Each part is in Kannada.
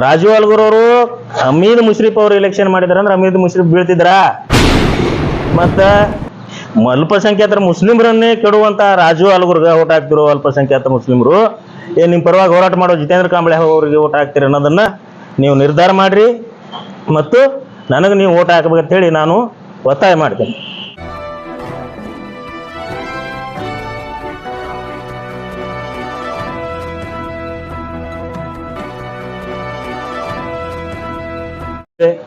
ರಾಜು ಅಲ್ಗುರ್ ಅವರು ಅಮೀದ್ ಮುಶ್ರೀಫ್ ಅವರು ಎಲೆಕ್ಷನ್ ಮಾಡಿದ್ರ ಅಂದ್ರೆ ಅಮೀದ್ ಮುಶ್ರೀಫ್ ಬೀಳ್ತಿದ್ರ? ಮತ್ತ ಅಲ್ಪಸಂಖ್ಯಾತರ ಮುಸ್ಲಿಮರನ್ನೇ ಕೆಡುವಂತ ರಾಜು ಅಲ್ಗುರ್ಗ ಓಟ್ ಹಾಕ್ತಿರೋ ಅಲ್ಪಸಂಖ್ಯಾತ ಮುಸ್ಲಿಮರು, ಏನ್ ನಿಮ್ ಪರವಾಗಿ ಹೋರಾಟ ಮಾಡೋ ಜಿತೇಂದ್ರ ಕಾಂಬಳೆ ಅವರಿಗೆ ಓಟ್ ಹಾಕ್ತೀರಿ ಅನ್ನೋದನ್ನ ನೀವು ನಿರ್ಧಾರ ಮಾಡ್ರಿ. ಮತ್ತು ನನಗೆ ನೀವು ಓಟ್ ಹಾಕ್ಬೇಕಂತ ಹೇಳಿ ನಾನು ಒತ್ತಾಯ ಮಾಡ್ತೇನೆ.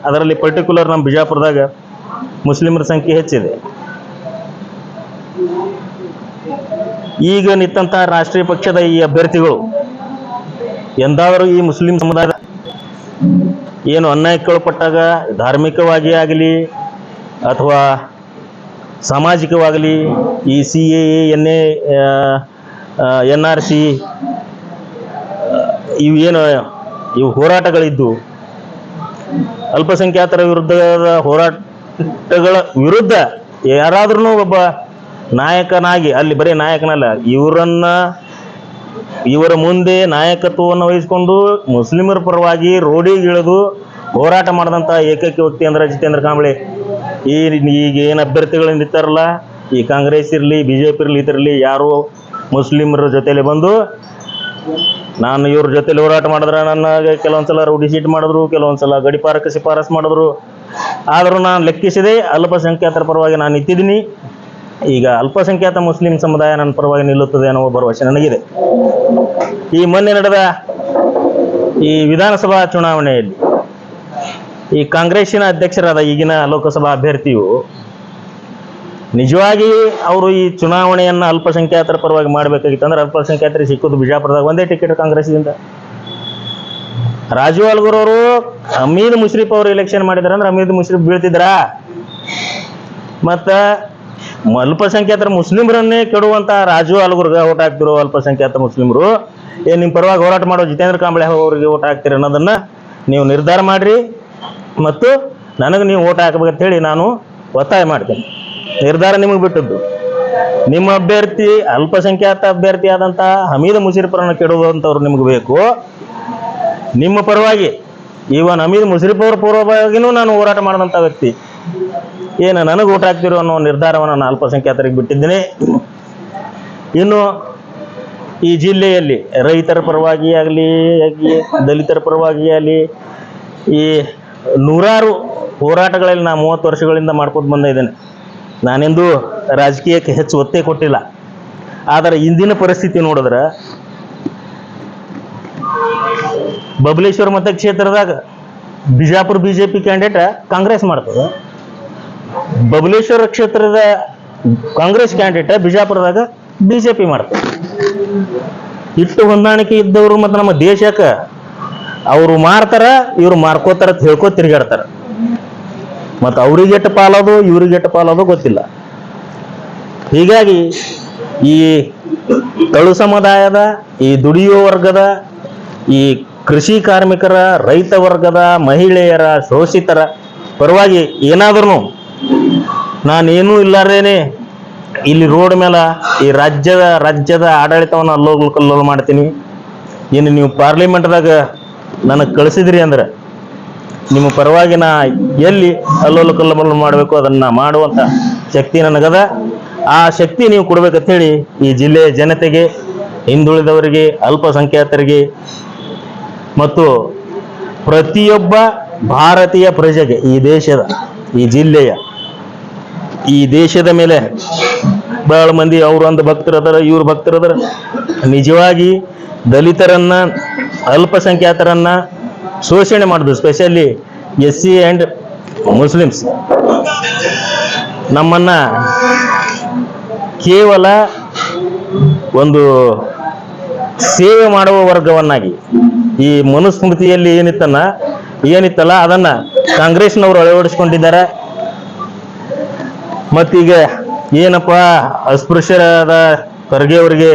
ಅದರಲ್ಲಿ ಪರ್ಟಿಕ್ಯುಲರ್ ನಮ್ಮ ಬಿಜಾಪುರದಾಗ ಮುಸ್ಲಿಮರ ಸಂಖ್ಯೆ ಹೆಚ್ಚಿದೆ. ಈಗ ನಿಂತಹ ರಾಷ್ಟ್ರೀಯ ಪಕ್ಷದ ಈ ಅಭ್ಯರ್ಥಿಗಳು ಎಂದಾದರೂ ಈ ಮುಸ್ಲಿಂ ಸಮುದಾಯದ ಏನು ಅನ್ಯಾಯಕ್ಕೆ ಒಳಪಟ್ಟಾಗ ಧಾರ್ಮಿಕವಾಗಿ ಆಗಲಿ ಅಥವಾ ಸಾಮಾಜಿಕವಾಗಲಿ ಈ C A A N R C C ಇವು ಏನು ಇವು ಹೋರಾಟಗಳಿದ್ದು ಅಲ್ಪಸಂಖ್ಯಾತರ ವಿರುದ್ಧದ ಹೋರಾಟಗಳ ವಿರುದ್ಧ ಯಾರಾದ್ರೂ ಒಬ್ಬ ನಾಯಕನಾಗಿ, ಅಲ್ಲಿ ಬರೀ ನಾಯಕನಲ್ಲ, ಇವರನ್ನ, ಇವರ ಮುಂದೆ ನಾಯಕತ್ವವನ್ನು ವಹಿಸಿಕೊಂಡು ಮುಸ್ಲಿಮರ ಪರವಾಗಿ ರೋಡಿಗಿಳಿದು ಹೋರಾಟ ಮಾಡಿದಂಥ ಏಕೈಕ ವ್ಯಕ್ತಿ ಅಂದ್ರೆ ಜಿತೇಂದ್ರ ಕಾಂಬಳೆ. ಈ ಈಗ ಏನು ಅಭ್ಯರ್ಥಿಗಳು ನಿಂತಾರಲ್ಲ ಈ ಕಾಂಗ್ರೆಸ್ ಇರಲಿ ಬಿ ಜೆ ಪಿ ಇರಲಿ ಇದರಲ್ಲಿ ಯಾರು ಮುಸ್ಲಿಮರ ಜೊತೆಯಲ್ಲಿ ಬಂದು ನಾನು ಇವ್ರ ಜೊತೆಲಿ ಹೋರಾಟ ಮಾಡಿದ್ರೆ ನನ್ನ ಕೆಲವೊಂದ್ಸಲ ರೌಡಿ ಶೀಟ್ ಮಾಡಿದ್ರು, ಕೆಲವೊಂದ್ಸಲ ಗಡಿಪಾರಕ್ಕೆ ಶಿಫಾರಸ್ ಮಾಡಿದ್ರು. ಆದರೂ ನಾನು ಲೆಕ್ಕಿಸಿದೆ ಅಲ್ಪಸಂಖ್ಯಾತರ ಪರವಾಗಿ ನಾನು ನಿಂತಿದ್ದೀನಿ. ಈಗ ಅಲ್ಪಸಂಖ್ಯಾತ ಮುಸ್ಲಿಂ ಸಮುದಾಯ ನನ್ನ ಪರವಾಗಿ ನಿಲ್ಲುತ್ತದೆ ಅನ್ನೋ ಭರವಸೆ ನನಗಿದೆ. ಈ ಮೊನ್ನೆ ನಡೆದ ಈ ವಿಧಾನಸಭಾ ಚುನಾವಣೆಯಲ್ಲಿ ಈ ಕಾಂಗ್ರೆಸ್ಸಿನ ಅಧ್ಯಕ್ಷರಾದ ಈಗಿನ ಲೋಕಸಭಾ ಅಭ್ಯರ್ಥಿಯು ನಿಜವಾಗಿ ಅವರು ಈ ಚುನಾವಣೆಯನ್ನ ಅಲ್ಪಸಂಖ್ಯಾತರ ಪರವಾಗಿ ಮಾಡಬೇಕಾಗಿತ್ತು ಅಂದ್ರೆ ಅಲ್ಪಸಂಖ್ಯಾತರಿಗೆ ಸಿಕ್ಕುದು ಬಿಜಾಪುರದಾಗ ಒಂದೇ ಟಿಕೆಟ್ ಕಾಂಗ್ರೆಸ್ದಿಂದ ರಾಜು ಅಲ್ಗೂರ್ ಅವರು ಅಮೀದ್ ಮುಶ್ರೀಫ್ ಅವರು ಎಲೆಕ್ಷನ್ ಮಾಡಿದಾರೆ ಅಂದ್ರೆ ಅಮೀದ್ ಮುಶ್ರೀಫ್ ಬೀಳ್ತಿದ್ರ? ಮತ್ತ ಅಲ್ಪಸಂಖ್ಯಾತರ ಮುಸ್ಲಿಮರನ್ನೇ ಕೆಡುವಂತ ರಾಜು ಅಲ್ಗುರ್ಗ ಓಟ್ ಹಾಕ್ತಿರೋ ಅಲ್ಪಸಂಖ್ಯಾತ ಮುಸ್ಲಿಮರು ಏನ್ ನಿಮ್ ಪರವಾಗಿ ಹೋರಾಟ ಮಾಡೋ ಜಿತೇಂದ್ರ ಕಾಂಬಳೆ ಅವರಿಗೆ ಓಟ್ ಹಾಕ್ತೀರಿ ಅನ್ನೋದನ್ನ ನೀವು ನಿರ್ಧಾರ ಮಾಡ್ರಿ. ಮತ್ತು ನನಗೆ ನೀವು ಓಟ್ ಹಾಕಬೇಕಂತ ಹೇಳಿ ನಾನು ಒತ್ತಾಯ ಮಾಡ್ತೇನೆ. ನಿರ್ಧಾರ ನಿಮಗೆ ಬಿಟ್ಟದ್ದು. ನಿಮ್ಮ ಅಭ್ಯರ್ಥಿ, ಅಲ್ಪಸಂಖ್ಯಾತ ಅಭ್ಯರ್ಥಿ ಆದಂತಹ ಹಮೀದ್ ಮುಷರಿಫರನ್ನು ಕೆಡುವಂಥವ್ರು ನಿಮ್ಗೆ ಬೇಕು. ನಿಮ್ಮ ಪರವಾಗಿ ಇವನ್ ಹಮೀದ್ ಮುಷರಿಫ್ ಅವ್ರ ಪೂರ್ವವಾಗಿನೂ ನಾನು ಹೋರಾಟ ಮಾಡಿದಂಥ ವ್ಯಕ್ತಿ. ಏನು ನನಗೆ ಊಟ ಹಾಕ್ತಿರೋ ಅನ್ನೋ ನಿರ್ಧಾರವನ್ನು ನಾನು ಅಲ್ಪಸಂಖ್ಯಾತರಿಗೆ ಬಿಟ್ಟಿದ್ದೀನಿ. ಇನ್ನು ಈ ಜಿಲ್ಲೆಯಲ್ಲಿ ರೈತರ ಪರವಾಗಿ ಆಗಲಿ ದಲಿತರ ಪರವಾಗಿ ಆಗಲಿ, ಈ ನೂರಾರು ಹೋರಾಟಗಳಲ್ಲಿ ನಾ ಮೂವತ್ತು ವರ್ಷಗಳಿಂದ ಮಾಡ್ಕೊಂಡು ಬಂದ ಇದ್ದೇನೆ ನಾನೆಂದೂ ರಾಜಕೀಯಕ್ಕೆ ಹೆಚ್ಚು ಒತ್ತೇ ಕೊಟ್ಟಿಲ್ಲ. ಆದರೆ ಇಂದಿನ ಪರಿಸ್ಥಿತಿ ನೋಡಿದ್ರೆ Babaleshwar ಮತಕ್ಷೇತ್ರದಾಗ Bijapur B J P candidate Congress ಮಾಡ್ತದೆ. ಬಬಲೇಶ್ವರ ಕ್ಷೇತ್ರದ ಕಾಂಗ್ರೆಸ್ ಕ್ಯಾಂಡಿಡೇಟ್ ಬಿಜಾಪುರದಾಗ ಬಿ ಜೆ ಪಿ ಮಾಡ್ತದೆ. ಇಟ್ಟು ಹೊಂದಾಣಿಕೆ ಇದ್ದವರು ಮತ್ತು ನಮ್ಮ ದೇಶಕ್ಕೆ ಅವರು ಮಾರ್ತಾರ, ಇವ್ರು ಮಾರ್ಕೋತಾರ ಅಂತ ಹೇಳ್ಕೊ ತಿರುಗಾಡ್ತಾರ. ಮತ್ತು ಅವ್ರಿಗೆ ಎಟ್ಟು ಪಾಲೋದು, ಇವ್ರಿಗೆ ಎಟ್ಟು ಪಾಲೋದು ಗೊತ್ತಿಲ್ಲ. ಹೀಗಾಗಿ ಈ ತಳು ಸಮುದಾಯದ, ಈ ದುಡಿಯುವ ವರ್ಗದ, ಈ ಕೃಷಿ ಕಾರ್ಮಿಕರ, ರೈತ ವರ್ಗದ, ಮಹಿಳೆಯರ, ಶೋಷಿತರ ಪರವಾಗಿ ಏನಾದ್ರೂ ನಾನೇನೂ ಇಲ್ಲಾರೇನೆ ಇಲ್ಲಿ ರೋಡ್ ಮೇಲೆ ಈ ರಾಜ್ಯದ ರಾಜ್ಯದ ಆಡಳಿತವನ್ನು ಅಲ್ಲೋಗ್ಲು ಕಲ್ಲೋಲು ಮಾಡ್ತೀನಿ. ಇನ್ನು ನೀವು ಪಾರ್ಲಿಮೆಂಟ್ದಾಗ ನನಗೆ ಕಳಿಸಿದ್ರಿ ಅಂದ್ರೆ ನಿಮ್ಮ ಪರವಾಗಿ ನಾ ಎಲ್ಲಿ ಅಲ್ಲೋಲ ಕಲ್ಲೋಲು ಮಾಡಬೇಕು, ಅದನ್ನ ಮಾಡುವಂತ ಶಕ್ತಿ ನನಗದ. ಆ ಶಕ್ತಿ ನೀವು ಕೊಡ್ಬೇಕಂತ ಹೇಳಿ ಈ ಜಿಲ್ಲೆಯ ಜನತೆಗೆ, ಹಿಂದುಳಿದವರಿಗೆ, ಅಲ್ಪಸಂಖ್ಯಾತರಿಗೆ ಮತ್ತು ಪ್ರತಿಯೊಬ್ಬ ಭಾರತೀಯ ಪ್ರಜೆಗೆ ಈ ದೇಶದ, ಈ ಜಿಲ್ಲೆಯ, ಈ ದೇಶದ ಮೇಲೆ ಬಹಳ ಮಂದಿ ಅವರು ಒಂದು ಇವ್ರ ಅದರ. ನಿಜವಾಗಿ ದಲಿತರನ್ನ, ಅಲ್ಪಸಂಖ್ಯಾತರನ್ನ ಶೋಷಣೆ ಮಾಡುದು specially S C and Muslims. ನಮ್ಮನ್ನ ಕೇವಲ ಒಂದು ಸೇವೆ ಮಾಡುವ ವರ್ಗವನ್ನಾಗಿ, ಈ ಮನುಸ್ಮೃತಿಯಲ್ಲಿ ಏನಿತ್ತನ್ನ, ಏನಿತ್ತಲ್ಲ ಅದನ್ನ ಕಾಂಗ್ರೆಸ್ನವರು ಅಳವಡಿಸ್ಕೊಂಡಿದ್ದಾರೆ. ಮತ್ತೀಗ ಏನಪ್ಪ, ಅಸ್ಪೃಶ್ಯರಾದ ಖರ್ಗೆ ಅವರಿಗೆ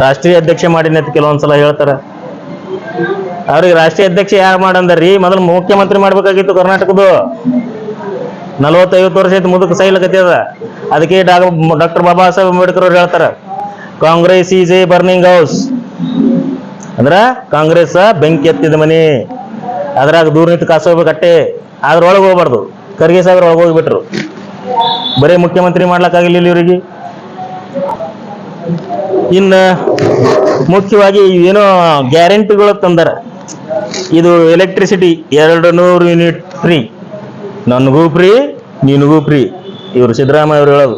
ರಾಷ್ಟ್ರೀಯ ಅಧ್ಯಕ್ಷ ಮಾಡಿನ ಕೆಲವೊಂದ್ಸಲ ಹೇಳ್ತಾರ. ಅವ್ರಿಗೆ ರಾಷ್ಟ್ರೀಯ ಅಧ್ಯಕ್ಷ ಯಾರು ಮಾಡಂದ್ರಿ? ಮೊದಲು ಮುಖ್ಯಮಂತ್ರಿ ಮಾಡ್ಬೇಕಾಗಿತ್ತು ಕರ್ನಾಟಕದ್ದು. ನಲವತ್ತೈವತ್ತು ವರ್ಷ ಐತಿ ಮುದುಕ ಸೈಲಕತ್ಯದ ಅದಕ್ಕೆ ಡಾಕ್ಟರ್ ಬಾಬಾ ಸಾಹೇಬ್ ಅಂಬೇಡ್ಕರ್ ಅವ್ರು ಹೇಳ್ತಾರ, Congress is a burning house. ಅಂದ್ರ ಕಾಂಗ್ರೆಸ್ ಬೆಂಕಿ ಎತ್ತಿದ ಮನಿ, ಅದ್ರಾಗ ದೂರ ನಿಂತು ಕಾಸೋಗ್ಬೇಕಟ್ಟೆ ಅದ್ರೊಳಗೆ ಹೋಗ್ಬಾರ್ದು. ಖರ್ಗೆ ಸಾಹೇಬ್ರ ಒಳಗೆ ಹೋಗ್ಬಿಟ್ರು. ಬರೀ ಮುಖ್ಯಮಂತ್ರಿ ಮಾಡ್ಲಕ್ಕಾಗಿಲ್ಲ ಇವರಿಗೆ. ಇನ್ನ ಮುಖ್ಯವಾಗಿ ಏನೋ ಗ್ಯಾರಂಟಿಗಳು ತಂದಾರ. ಇದು ಎಲೆಕ್ಟ್ರಿಸಿಟಿ ಎರಡು ನೂರು ಯೂನಿಟ್ ಫ್ರೀ ನನಗೂ ಫ್ರೀ ನಿನಗೂ ಫ್ರೀ ಇವರು ಸಿದ್ದರಾಮಯ್ಯ ಅವರು ಹೇಳೋದು.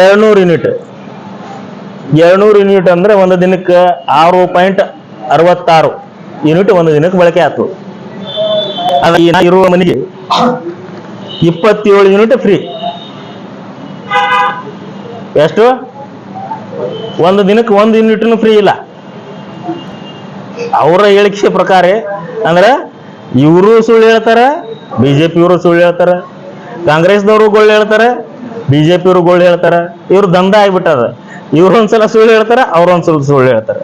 ಎರಡ್ನೂರು ಯೂನಿಟ್ ಎರಡ್ನೂರು ಯೂನಿಟ್ ಅಂದ್ರೆ ಒಂದು ದಿನಕ್ಕೆ ಆರು ಪಾಯಿಂಟ್ ಅರವತ್ತಾರು ಯೂನಿಟ್ ಒಂದು ದಿನಕ್ಕೆ ಬಳಕೆ ಆಯ್ತು ಇರುವ ಮನೆಗೆ ಇಪ್ಪತ್ತೇಳು ಯೂನಿಟ್ ಫ್ರೀ ಎಷ್ಟು? ಒಂದು ದಿನಕ್ಕೆ ಒಂದು ಯೂನಿಟ್ನು ಫ್ರೀ ಇಲ್ಲ. ಅವರ ಹೇಳಿಕೆ ಪ್ರಕಾರ ಅಂದ್ರೆ ಇವರು ಸುಳ್ಳು ಹೇಳ್ತಾರ, ಬಿಜೆಪಿಯವರು ಸುಳ್ಳು ಹೇಳ್ತಾರ, ಕಾಂಗ್ರೆಸ್ದವರು ಗೋಳು ಹೇಳ್ತಾರ, ಬಿಜೆಪಿಯವರು ಗೋಳು ಹೇಳ್ತಾರ, ಇವ್ರು ದಂಧ ಆಗ್ಬಿಟ್ಟದ. ಇವ್ರು ಒಂದ್ಸಲ ಸುಳ್ಳು ಹೇಳ್ತಾರ, ಅವ್ರು ಒಂದ್ಸಲ ಸುಳ್ಳು ಹೇಳ್ತಾರೆ.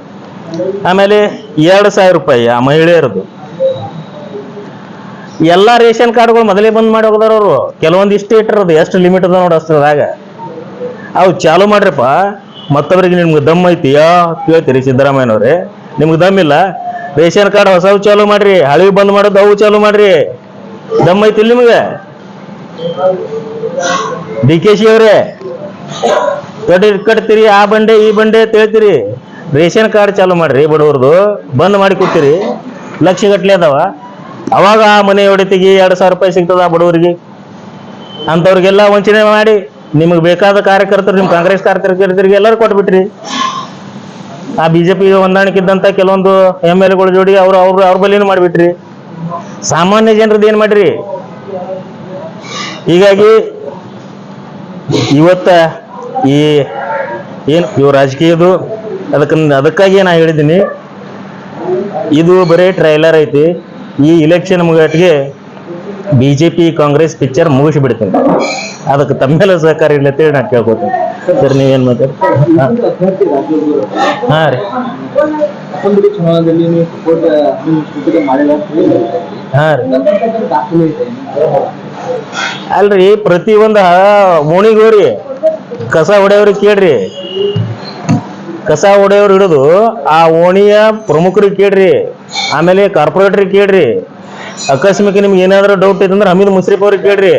ಆಮೇಲೆ ಎರಡು ಸಾವಿರ ರೂಪಾಯಿ ಆ ಮಹಿಳೆಯರದು. ಎಲ್ಲಾ ರೇಷನ್ ಕಾರ್ಡ್ಗಳು ಮೊದಲೇ ಬಂದ್ ಮಾಡಿ ಹೋಗದಾರ ಅವರು. ಕೆಲವೊಂದಿಷ್ಟು ಇಟ್ಟಿರೋದು, ಎಷ್ಟು ಲಿಮಿಟ್ ಅದ ನೋಡಿ ಅಷ್ಟ್ರದಾಗ ಅವು ಚಾಲು ಮಾಡ್ರಪ್ಪ. ಮತ್ತೊಬ್ಬರಿಗೆ ನಿಮ್ಗೆ ದಮ್ ಐತಿ. ಯಾ ಕೇಳ್ತೀರಿ ಸಿದ್ದರಾಮಯ್ಯನವ್ರೆ. ನಿಮ್ಗೆ ಇಲ್ಲ? ರೇಷನ್ ಕಾರ್ಡ್ ಹೊಸವು ಚಾಲೂ ಮಾಡ್ರಿ, ಹಳವಿ ಬಂದ್ ಮಾಡೋದು ಅವು ಚಾಲು ಮಾಡ್ರಿ. ದಮ್ ಐತಿ ನಿಮ್ಗೆ? ಡಿ ಕೆ ಶಿ ಅವ್ರೆ ಕಟ್ಟಿ ಕಟ್ತೀರಿ, ಆ ಬಂಡೆ, ಈ ಬಂಡೆ ತೇಳ್ತೀರಿ ರೇಷನ್ ಕಾರ್ಡ್ ಚಾಲೂ ಮಾಡ್ರಿ ಬಡವ್ರದು, ಬಂದ್ ಮಾಡಿ ಕೊಡ್ತೀರಿ. ಲಕ್ಷ ಗಟ್ಲೆ ಅದಾವ. ಅವಾಗ ಆ ಮನೆ ಹೊಡಿತಿಗೆ ಎರಡು ಸಾವಿರ ರೂಪಾಯಿ ಸಿಗ್ತದ ಆ ಬಡವರಿಗೆ? ಅಂಥವ್ರಿಗೆಲ್ಲ ವಂಚನೆ ಮಾಡಿ, ನಿಮಗೆ ಬೇಕಾದ ಕಾರ್ಯಕರ್ತರು ನಿಮ್ಮ ಕಾಂಗ್ರೆಸ್ ಕಾರ್ಯಕರ್ತರಿಗೆ ಎಲ್ಲರೂ ಕೊಟ್ಬಿಟ್ರಿ. ಆ ಬಿಜೆಪಿ ಹೊಂದಾಣಿಕೆ ಇದ್ದಂತ ಕೆಲವೊಂದು ಎಂ ಎಲ್ ಎಗಳ ಜೋಡಿ ಅವ್ರು ಅವ್ರು ಅವ್ರ ಬಲಿನ ಮಾಡಿಬಿಟ್ರಿ. ಸಾಮಾನ್ಯ ಜನರದ್ದು ಏನ್ ಮಾಡ್ರಿ? ಹೀಗಾಗಿ ಇವತ್ತ ಈ ಏನು ಇವ್ ರಾಜಕೀಯದು ಅದಕ್ಕೆ ಅದಕ್ಕಾಗಿ ನಾ ಹೇಳಿದ್ದೀನಿ. ಇದು ಬರೀ ಟ್ರೈಲರ್ ಐತಿ. ಈ ಇಲೆಕ್ಷನ್ ಮುಗಟ್ಗೆ ಬಿಜೆಪಿ ಕಾಂಗ್ರೆಸ್ ಪಿಕ್ಚರ್ ಮುಗಿಸಿ ಬಿಡ್ತೀನಿ ಅದಕ್ಕೆ ತಮ್ಮೆಲ್ಲ ಸಹಕಾರ ಇಲ್ಲ ಅಂತೇಳಿ ನಾನು ಕೇಳ್ಕೊತೀನಿ. ಸರ್, ನೀವೇನು ಮಾತಾಡಿ ಪ್ರತಿ ಒಂದು ಹಾಂ ರೀ. ಅಸೆಂಬ್ಲಿ ನೀವು ರೀ ಕಸ ಹೊಡೆಯವ್ರಿಗೆ ಕೇಳ್ರಿ. ಕಸ ಹೊಡೆಯವ್ರು ಹಿಡಿದು ಆ ಓಣಿಯ ಪ್ರಮುಖರಿಗೆ ಕೇಳ್ರಿ, ಆಮೇಲೆ ಕಾರ್ಪೊರೇಟ್ರಿಗೆ ಕೇಳ್ರಿ. ಅಕಸ್ಮಿಕ ನಿಮ್ಗೆ ಏನಾದರೂ ಡೌಟ್ ಇತ್ತಂದ್ರೆ ಹಮೀದ್ ಮುಸ್ರಿಫ್ ಅವ್ರಿಗೆ ಕೇಳ್ರಿ.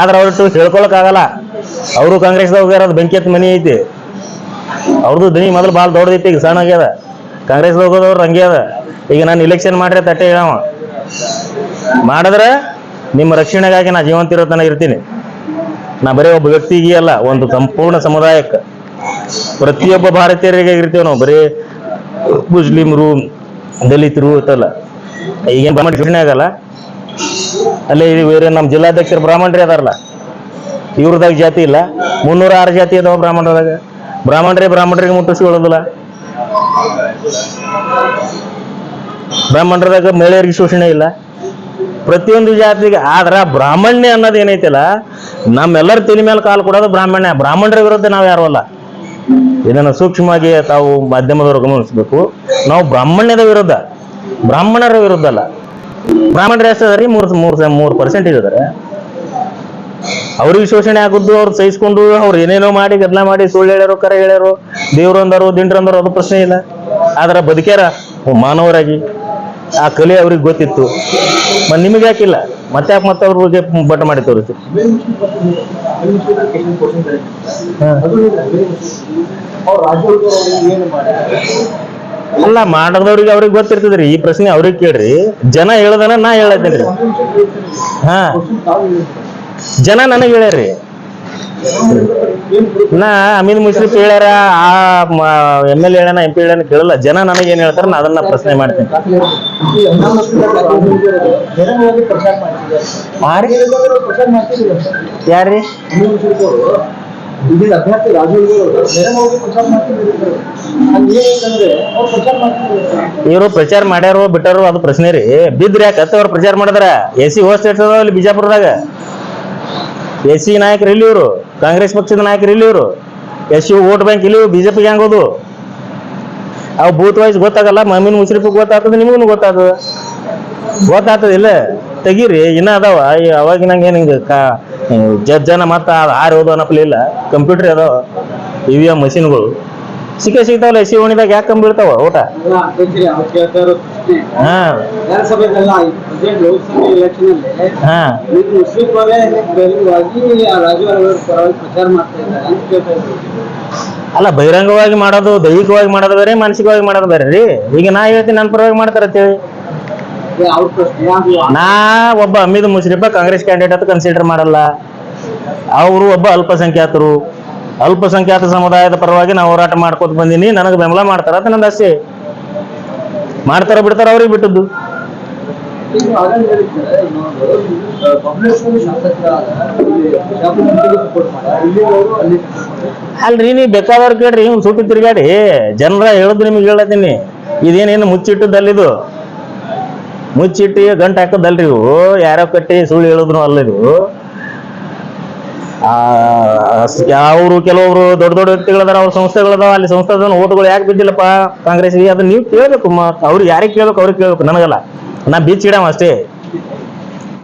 ಆದ್ರೆ ಅವ್ರಟ್ಟು ಹೇಳ್ಕೊಳಕ್ಕಾಗಲ್ಲ ಅವರು ಕಾಂಗ್ರೆಸ್ದಾಗ ಇರೋದು ಬೆಂಕಿ ಹತ್ತು ಮನೆ ಐತಿ. ಅವ್ರದ್ದು ದನಿ ಮೊದಲು ಭಾಳ ದೊಡ್ಡದೈತಿ, ಈಗ ಸಣ್ಣ ಆಗ್ಯದ ಕಾಂಗ್ರೆಸ್ದಾಗ ಹೋಗೋದವ್ರು ಹಂಗೆ ಅದ. ಈಗ ನಾನು ಇಲೆಕ್ಷನ್ ಮಾಡ್ರೆ ತಟ್ಟೆ ಹೇಳವ ಮಾಡಿದ್ರೆ ನಿಮ್ಮ ರಕ್ಷಣೆಗಾಗಿ ನಾ ಜೀವಂತ ಇರೋ ತನಕ ಇರ್ತೀನಿ. ನಾ ಬರೀ ಒಬ್ಬ ವ್ಯಕ್ತಿಗೆ ಅಲ್ಲ, ಒಂದು ಸಂಪೂರ್ಣ ಸಮುದಾಯಕ್ಕೆ. ಪ್ರತಿಯೊಬ್ಬ ಭಾರತೀಯರಿಗೆ ಇರ್ತೀವಿ ನಾವು, ಬರೀ ಮುಸ್ಲಿಮ್ರು ದಲಿತರು ಅಂತಲ್ಲ ಈಗೇನು ಬ್ರಾಹ್ಮಣ ಆಗಲ್ಲ ಅಲ್ಲೇ ಬೇರೆ ನಮ್ಮ ಜಿಲ್ಲಾಧ್ಯಕ್ಷರು ಬ್ರಾಹ್ಮಣರೇ ಅದಾರಲ್ಲ. ಇವ್ರದಾಗ ಜಾತಿ ಇಲ್ಲ. ಮುನ್ನೂರ ಆರು ಜಾತಿ ಅದಾವ ಬ್ರಾಹ್ಮಣರದಾಗ ಬ್ರಾಹ್ಮಣರೇ ಬ್ರಾಹ್ಮಣರಿಗೆ ಮುಟ್ಟಿಸ್ಕೊಳ್ಳೋದಿಲ್ಲ. ಬ್ರಾಹ್ಮಣರದಾಗ ಮಹಿಳೆಯರಿಗೆ ಶೋಷಣೆ ಇಲ್ಲ. ಪ್ರತಿಯೊಂದು ಜಾತಿಗೆ, ಆದ್ರೆ ಬ್ರಾಹ್ಮಣ್ಯ ಅನ್ನೋದು ಏನೈತಿಲ್ಲ. ನಮ್ಮೆಲ್ಲರ ತಲೆ ಮೇಲೆ ಕಾಲು ಕೊಡೋದು ಬ್ರಾಹ್ಮಣ್ಯ ಬ್ರಾಹ್ಮಣರ ವಿರುದ್ಧ ನಾವು ಯಾರು ಅಲ್ಲ. ಇದನ್ನು ಸೂಕ್ಷ್ಮವಾಗಿ ತಾವು ಮಾಧ್ಯಮದವರು ಗಮನಿಸಬೇಕು. ನಾವು ಬ್ರಾಹ್ಮಣ್ಯದ ವಿರುದ್ಧ, ಬ್ರಾಹ್ಮಣರ ವಿರುದ್ಧ ಅಲ್ಲ. ಬ್ರಾಹ್ಮಣರು ಎಷ್ಟಿದಾರೆ ಮೂರು ಮೂರು ಮೂರು ಪರ್ಸೆಂಟ್ ಅದಾರೆ. ಅವ್ರಿಗೆ ಶೋಷಣೆ ಆಗುದ್ದು ಅವ್ರು ಸಹಿಸ್ಕೊಂಡು ಅವ್ರು ಏನೇನೋ ಮಾಡಿ ಗದ್ಲ ಮಾಡಿ ಸುಳ್ಳು ಹೇಳ್ಯಾರೋ, ಕರೆ ಹೇಳ್ಯಾರೋ ದೇವ್ರು ಅಂದರು ದಿಂಡ್ರ ಅಂದರು ಅದು ಪ್ರಶ್ನೆ ಇಲ್ಲ. ಆದ್ರೆ ಬದುಕ್ಯಾರ ಮಾನವರಾಗಿ. ಆ ಕಲೆ ಅವ್ರಿಗೆ ಗೊತ್ತಿತ್ತು. ಮತ್ತೆ ನಿಮಗೆ ಯಾಕಿಲ್ಲ? ಮತ್ತೆ ಯಾಕೆ ಮತ್ತೆ ಅವ್ರ ಬಗ್ಗೆ ಬಟ್ ಮಾಡಿ ತೋರಿಸಿ. ಅಲ್ಲ, ಮಾಡದವ್ರಿಗೆ ಅವ್ರಿಗೆ ಗೊತ್ತಿರ್ತದ್ರಿ. ಈ ಪ್ರಶ್ನೆ ಅವ್ರಿಗೆ ಕೇಳ್ರಿ. ಜನ ಹೇಳದನ ನಾ ಹೇಳತ್ತೇನ್ರಿ ಹಾ. ಜನ ನನಗೆ ಹೇಳ್ಯಾರಿ ನಾ ಅಮೀನ್ ಮುಷ್ರಿಫ್ ಹೇಳ್ಯಾರ, ಆ ಎಂ ಎಲ್ ಹೇಳ್ಯಾನ ಎಂ ಪಿ ಹೇಳ್ಯಾನ ಕೇಳಲ್ಲ, ಜನ ನನಗೆ ಏನ್ ಹೇಳ್ತಾರ ನಾ ಅದನ್ನ ಪ್ರಶ್ನೆ ಮಾಡ್ತೀನಿ. ಯಾರ್ರಿ? ಇವರು ಪ್ರಚಾರ ಮಾಡ್ಯಾರೋ ಬಿಟ್ಟಾರೋ ಅದು ಪ್ರಶ್ನೆ ರೀ. ಬಿದ್ರಿ ಯಾಕತ್ತ ಅವ್ರು ಪ್ರಚಾರ ಮಾಡಿದ್ರ? ಎ ಸಿ ಹೋಸ್ಟ್ ಇರ್ತದ ಅಲ್ಲಿ ಬಿಜಾಪುರದಾಗ? ಎಸ್ ಸಿ ನಾಯಕರು ಇಲ್ಲಿ ಇವರು? ಕಾಂಗ್ರೆಸ್ ಪಕ್ಷದ ನಾಯಕರು ಇಲ್ಲಿ ಇವರು? ಎಸ್ ಸಿ ವೋಟ್ ಬ್ಯಾಂಕ್ ಇಲ್ಲಿ ಬಿಜೆಪಿಗೆ ಹಂಗೋದು ಅವು ಬೂತ್ ವೈಸ್ ಗೊತ್ತಾಗಲ್ಲ, ಮಮ್ಮಿನ ಮುಸ್ರಿಫ್ ಗೊತ್ತಾಗ್ತದೆ ನಿಮಗೂ ಗೊತ್ತಾಗ್ತದ. ಗೊತ್ತಾಗ್ತದ ಇಲ್ಲ? ತೆಗೀರಿ, ಇನ್ನ ಅದಾವ. ಅವಾಗಿನಂಗ ಏನ್ ಹಿಂಗ ಕಾ ಜಜ್ಜನ ಮತ್ತು ಆರು ಓದೋ ಅನ್ನಪ್ಲಿ ಇಲ್ಲ. ಕಂಪ್ಯೂಟರ್ ಅದಾವ ಇ ವಿ ಎಂ ಮಷಿನ್ಗಳು. ಸಿಕ್ಕೇ ಸಿಗ್ತಾವಲ್ಲ ಸಿ ಓಣಿದಾಗ ಯಾಕೆ ಕಂಬಿಡ್ತಾವ ಬೀಳ್ತಾವ ಅಲ್ಲ ವಿಧಾನಸಭೆಗೆಲ್ಲ ಪ್ರೆಸೆಂಟ್ ಲೋಕಸಭೆ ಎಲೆಕ್ಷನ್ ನೀವು ಮುಸ್ಲಿಮರೇ ಬಹಿರಂಗವಾಗಿ ಆ ರಾಜೀವ್ ಪರವಾಗಿ ಪ್ರಚಾರ ಮಾಡ್ತಾ ಇದ್ದಾರೆ ಅಂತ ಕೇಳ್ತಾ ಇದ್ರು ಅಲ್ಲ ಬಹಿರಂಗವಾಗಿ ಮಾಡೋದು ದೈಹಿಕವಾಗಿ ಮಾಡೋದು ಬೇರೆ ಮಾನಸಿಕವಾಗಿ ಮಾಡೋದು ಬೇರೆ ರೀ? ಈಗ ನಾ ಹೇಳ್ತೀನಿ ನನ್ನ ಪರವಾಗಿ ಮಾಡ್ತಾರ ಅಂತೇಳಿ. ನಾ ಒಬ್ಬ ಅಮೀದ್ ಮುಷ್ರಿಫ ಕಾಂಗ್ರೆಸ್ ಕ್ಯಾಂಡಿಡೇಟ್ ಅಂತ ಕನ್ಸಿಡರ್ ಮಾಡಲ್ಲ. ಅವರು ಒಬ್ಬ ಅಲ್ಪಸಂಖ್ಯಾತರು. ಅಲ್ಪಸಂಖ್ಯಾತ ಸಮುದಾಯದ ಪರವಾಗಿ ನಾ ಹೋರಾಟ ಮಾಡ್ಕೋತ ಬಂದೀನಿ ನನಗೆ ಬೆಂಬಲ ಮಾಡ್ತಾರ ಅಂತ ನಂದು ಅಷ್ಟೇ ಮಾಡ್ತಾರ ಬಿಡ್ತಾರ ಅವ್ರಿಗೆ ಬಿಟ್ಟದ್ದು. ಅಲ್ರಿ, ನೀ ಬೇಕಾದವ್ರ ಕೇಳ್ರಿ, ಹಿಂಗ್ ಸುಟ್ಟು ತಿರ್ಗಾಡಿ ಜನರ ಹೇಳುದು ನಿಮ್ಗೆ ಹೇಳತ್ತೀನಿ. ಇದೇನೇನು ಮುಚ್ಚಿಟ್ಟದಲ್ಲಿದು ಮುಚ್ಚಿಟ್ಟು ಗಂಟು ಹಾಕದಲ್ರಿ ಇವು. ಯಾರೋ ಕಟ್ಟಿ ಸುಳ್ಳು ಹೇಳಿದ್ರು ಅಲ್ಲ ಇದು ಅವರು ಕೆಲವೊಬ್ರು ದೊಡ್ಡ ದೊಡ್ಡ ವ್ಯಕ್ತಿಗಳದಾರ, ಅವ್ರ ಸಂಸ್ಥೆಗಳದಾವ ಅಲ್ಲಿ ಸಂಸ್ಥೆದ ಓಟ್ಗಳು ಯಾಕೆ ಬಿದ್ದಿಲ್ಲಪ್ಪ ಕಾಂಗ್ರೆಸ್ಗೆ ಅದನ್ನ ನೀವು ಕೇಳಬೇಕು ಅವ್ರಿಗೆ ಯಾರಿಗೆ ಕೇಳ್ಬೇಕು, ಅವ್ರಿಗೆ ಕೇಳ್ಬೇಕು, ನನಗಲ್ಲ. ನಾ ಬೀಚ್ ಇಡವ ಅಷ್ಟೇ.